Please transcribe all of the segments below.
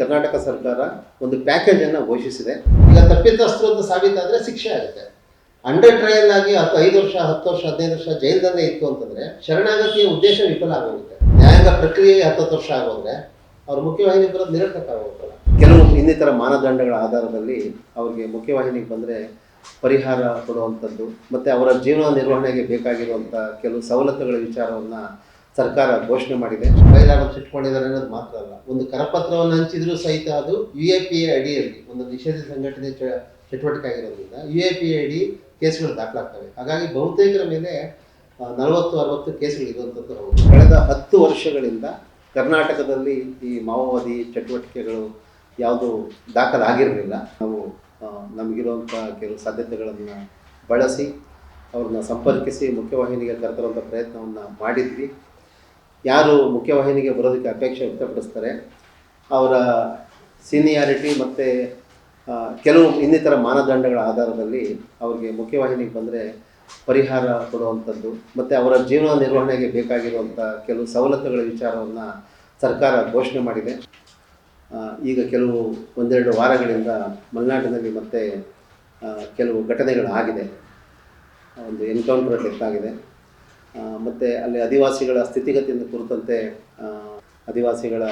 ಕರ್ನಾಟಕ ಸರ್ಕಾರ ಒಂದು ಪ್ಯಾಕೇಜ್ ಅನ್ನ ಘೋಷಿಸಿದೆ. ಈಗ ತಪ್ಪಿತಸ್ಥರು ಅಂತ ಸಾಬೀತಾದ್ರೆ ಶಿಕ್ಷೆ ಆಗುತ್ತೆ. ಅಂಡರ್ ಟ್ರಯಲ್ ಆಗಿ ಹತ್ತು, ಐದು ವರ್ಷ, ಹತ್ತು ವರ್ಷ, ಹದಿನೈದು ವರ್ಷ ಜೈಲ್ದಲ್ಲೇ ಇತ್ತು ಅಂತಂದ್ರೆ ಶರಣಾಗತಿಯ ಉದ್ದೇಶ ವಿಫಲ ಆಗೋಗುತ್ತೆ. ನ್ಯಾಯಾಂಗ ಪ್ರಕ್ರಿಯೆ ಹತ್ತತ್ತು ವರ್ಷ ಆಗೋದ್ರೆ ಅವ್ರ ಮುಖ್ಯವಾಹಿನಿ ಬರೋದು ನಿರರ್ಥಕ ಆಗೋಗ್ತಲ್ಲ ಕೆಲವು ಇನ್ನಿತರ ಮಾನದಂಡಗಳ ಆಧಾರದಲ್ಲಿ ಅವ್ರಿಗೆ ಮುಖ್ಯವಾಹಿನಿಗೆ ಬಂದರೆ ಪರಿಹಾರ ಕೊಡುವಂಥದ್ದು, ಮತ್ತು ಅವರ ಜೀವನ ನಿರ್ವಹಣೆಗೆ ಬೇಕಾಗಿರುವಂಥ ಕೆಲವು ಸವಲತ್ತುಗಳ ವಿಚಾರವನ್ನು ಸರ್ಕಾರ ಘೋಷಣೆ ಮಾಡಿದೆ. ಕೈಲಾಡೋದು ಸಿಟ್ಕೊಂಡಿದ್ದಾರೆ ಅನ್ನೋದು ಮಾತ್ರ ಅಲ್ಲ. ಒಂದು ಕರಪತ್ರವನ್ನು ಹಂಚಿದ್ರು ಸಹಿತ ಅದು ಯು ಎ ಪಿ ಎ ಅಡಿಯಲ್ಲಿ ಒಂದು ನಿಷೇಧ ಸಂಘಟನೆ ಚಟುವಟಿಕೆ ಆಗಿರೋದ್ರಿಂದ ಯು ಎ ಪಿ ಎ ಅಡಿ ಕೇಸ್ಗಳು ದಾಖಲಾಗ್ತವೆ. ಹಾಗಾಗಿ ಬಹುತೇಕರ ಮೇಲೆ ನಲವತ್ತು, ಅರವತ್ತು ಕೇಸ್ಗಳು ಇರುವಂಥದ್ದು ಹೌದು. ಕಳೆದ ಹತ್ತು ವರ್ಷಗಳಿಂದ ಕರ್ನಾಟಕದಲ್ಲಿ ಈ ಮಾವೋವಾದಿ ಚಟುವಟಿಕೆಗಳು ಯಾವುದು ದಾಖಲಾಗಿರಲಿಲ್ಲ ನಾವು ನಮಗಿರುವಂಥ ಕೆಲವು ಸಾಧ್ಯತೆಗಳನ್ನು ಬಳಸಿ ಅವ್ರನ್ನ ಸಂಪರ್ಕಿಸಿ ಮುಖ್ಯವಾಹಿನಿಗೆ ಕರೆತರುವಂಥ ಪ್ರಯತ್ನವನ್ನು ಮಾಡಿದ್ವಿ. ಯಾರು ಮುಖ್ಯವಾಹಿನಿಗೆ ಬರೋದಕ್ಕೆ ಅಪೇಕ್ಷೆ ವ್ಯಕ್ತಪಡಿಸ್ತಾರೆ, ಅವರ ಸೀನಿಯಾರಿಟಿ ಮತ್ತು ಕೆಲವು ಇನ್ನಿತರ ಮಾನದಂಡಗಳ ಆಧಾರದಲ್ಲಿ ಅವ್ರಿಗೆ ಮುಖ್ಯವಾಹಿನಿಗೆ ಬಂದರೆ ಪರಿಹಾರ ಕೊಡುವಂಥದ್ದು, ಮತ್ತು ಅವರ ಜೀವನ ನಿರ್ವಹಣೆಗೆ ಬೇಕಾಗಿರುವಂಥ ಕೆಲವು ಸವಲತ್ತುಗಳ ವಿಚಾರವನ್ನು ಸರ್ಕಾರ ಘೋಷಣೆ ಮಾಡಿದೆ. ಈಗ ಕೆಲವು ಒಂದೆರಡು ವಾರಗಳಿಂದ ಮಲೆನಾಡಿನಲ್ಲಿ ಮತ್ತೆ ಕೆಲವು ಕೆಲವು ಘಟನೆಗಳಾಗಿದೆ ಒಂದು ಎನ್ಕೌಂಟರ್ ಆಗಿದೆ ಮತ್ತು ಅಲ್ಲಿ ಆದಿವಾಸಿಗಳ ಸ್ಥಿತಿಗತಿಯನ್ನು ಕುರಿತಂತೆ ಅದಿವಾಸಿಗಳ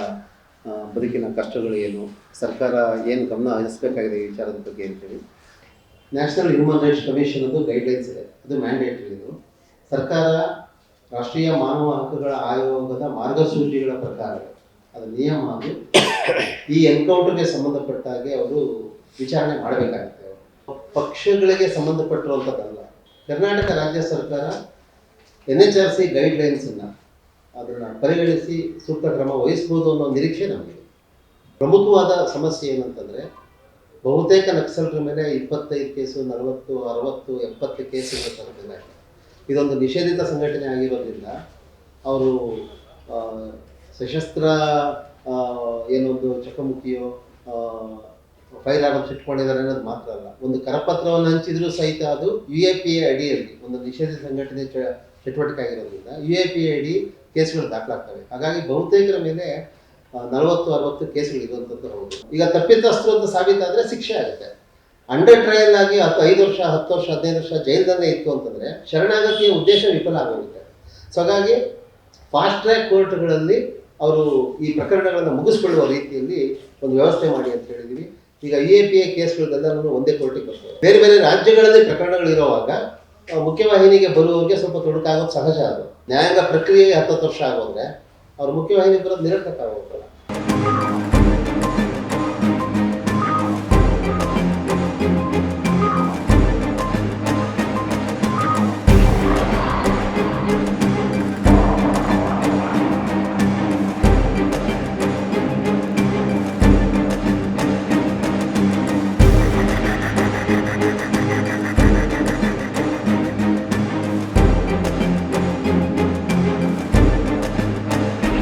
ಬದುಕಿನ ಕಷ್ಟಗಳು ಏನು, ಸರ್ಕಾರ ಏನು ಗಮನ ಹರಿಸಬೇಕಾಗಿದೆ ಈ ವಿಚಾರದ ಬಗ್ಗೆ ಅಂತೇಳಿ. ನ್ಯಾಷನಲ್ ಹ್ಯೂಮನ್ ರೈಟ್ಸ್ ಕಮಿಷನ್ ಅದು ಗೈಡ್ಲೈನ್ಸ್ ಇದೆ. ಅದು ಮ್ಯಾಂಡೇಟ್ ಇದು. ಸರ್ಕಾರ ರಾಷ್ಟ್ರೀಯ ಮಾನವ ಹಕ್ಕುಗಳ ಆಯೋಗದ ಮಾರ್ಗಸೂಚಿಗಳ ಪ್ರಕಾರ ಅದು ನಿಯಮ ಅದು. ಈ ಎನ್ಕೌಂಟರ್ಗೆ ಸಂಬಂಧಪಟ್ಟ ಹಾಗೆ ಅವರು ವಿಚಾರಣೆ ಮಾಡಬೇಕಾಗುತ್ತೆ. ಪಕ್ಷಗಳಿಗೆ ಸಂಬಂಧಪಟ್ಟಿರುವಂಥದ್ದಲ್ಲ ಕರ್ನಾಟಕ ರಾಜ್ಯ ಸರ್ಕಾರ ಎನ್ ಎಚ್ ಆರ್ ಸಿ ಗೈಡ್ಲೈನ್ಸನ್ನು ಅದನ್ನು ಪರಿಗಣಿಸಿ ಸೂಕ್ತ ಕ್ರಮ ವಹಿಸ್ಬೋದು ಅನ್ನೋ ನಿರೀಕ್ಷೆ ನಮಗೆ ಪ್ರಮುಖವಾದ ಸಮಸ್ಯೆ ಏನಂತಂದರೆ, ಬಹುತೇಕ ನಕ್ಸಲ್ರ ಮೇಲೆ ಇಪ್ಪತ್ತೈದು ಕೇಸು, ನಲವತ್ತು, ಅರವತ್ತು, ಎಪ್ಪತ್ತು ಕೇಸುಗಳ ಇದೊಂದು ನಿಷೇಧಿತ ಸಂಘಟನೆ ಆಗಿರೋದ್ರಿಂದ ಅವರು ಸಶಸ್ತ್ರ ಏನೊಂದು ಚಕಮುಕಿಯೋ ಫೈರ್ ಆಗೋದು ಇಟ್ಕೊಂಡಿದ್ದಾರೆ ಅನ್ನೋದು ಮಾತ್ರ ಅಲ್ಲ. ಒಂದು ಕರಪತ್ರವನ್ನು ಹಂಚಿದ್ರು ಸಹಿತ ಅದು ಯು ಎ ಪಿ ಎ ಅಡಿಯಲ್ಲಿ ಒಂದು ನಿಷೇಧ ಸಂಘಟನೆ ಚಟುವಟಿಕೆ ಆಗಿರೋದ್ರಿಂದ ಯು ಎ ಪಿ ಎ ಅಡಿ ಕೇಸ್ಗಳು ದಾಖಲಾಗ್ತವೆ. ಹಾಗಾಗಿ ಬಹುತೇಕರ ಮೇಲೆ ನಲವತ್ತು, ಅರವತ್ತು ಕೇಸ್ಗಳು ಇರುವಂಥದ್ದು ಹೌದು. ಈಗ ತಪ್ಪಿತಸ್ಥರು ಅಂತ ಸಾಬೀತಾದರೆ ಶಿಕ್ಷೆ ಆಗುತ್ತೆ. ಅಂಡರ್ ಟ್ರಯಲ್ ಆಗಿ ಹತ್ತು, ಐದು ವರ್ಷ, ಹತ್ತು ವರ್ಷ, ಹದಿನೈದು ವರ್ಷ ಜೈಲ್ದಲ್ಲೇ ಇತ್ತು ಅಂತಂದರೆ ಶರಣಾಗತಿಯ ಉದ್ದೇಶ ವಿಫಲ ಆಗೋಗುತ್ತೆ. ಸೊ ಹಾಗಾಗಿ ಫಾಸ್ಟ್ ಟ್ರ್ಯಾಕ್ ಕೋರ್ಟ್ಗಳಲ್ಲಿ ಅವರು ಈ ಪ್ರಕರಣಗಳನ್ನು ಮುಗಿಸ್ಕೊಳ್ಳುವ ರೀತಿಯಲ್ಲಿ ಒಂದು ವ್ಯವಸ್ಥೆ ಮಾಡಿ ಅಂತ ಹೇಳಿದ್ವಿ. ಈಗ ಇ ಎ ಪಿ ಎ ಕೇಸ್ಗಳನ್ನೆಲ್ಲನೂ ಒಂದೇ ಕೋರ್ಟಿಗೆ ಬರ್ತವೆ ಬೇರೆ ಬೇರೆ ರಾಜ್ಯಗಳಲ್ಲಿ ಪ್ರಕರಣಗಳಿರುವಾಗ ಮುಖ್ಯವಾಹಿನಿಗೆ ಬರುವವರಿಗೆ ಸ್ವಲ್ಪ ತೊಡಕಾಗೋದು ಸಹಜ ಅದು. ನ್ಯಾಯಾಂಗ ಪ್ರಕ್ರಿಯೆ ಹತ್ತತ್ತು ವರ್ಷ ಆಗೋದ್ರೆ, ಅವ್ರ ಮುಖ್ಯವಾಹಿನಿಗೆ ಬರೋದು ನಿರರ್ಥಕ ಆಗೋಗ್ತಲ್ಲ